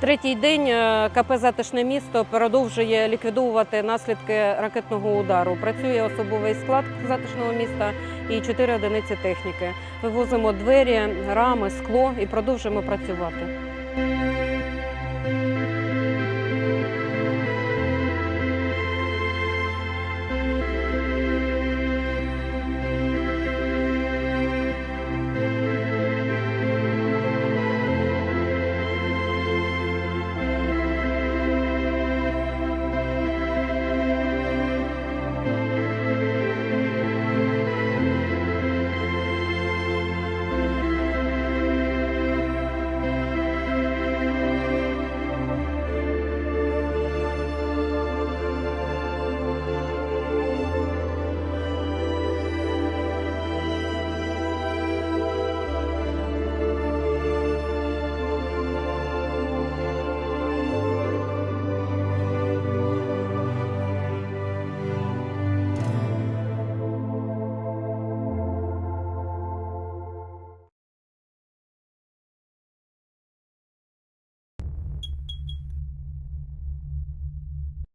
Третій день е, КП Затишне місто продовжує ліквідовувати наслідки ракетного удару. Працює особовий склад затишного міста і чотири одиниці техніки. Вивозимо двері, рами, скло і продовжуємо працювати.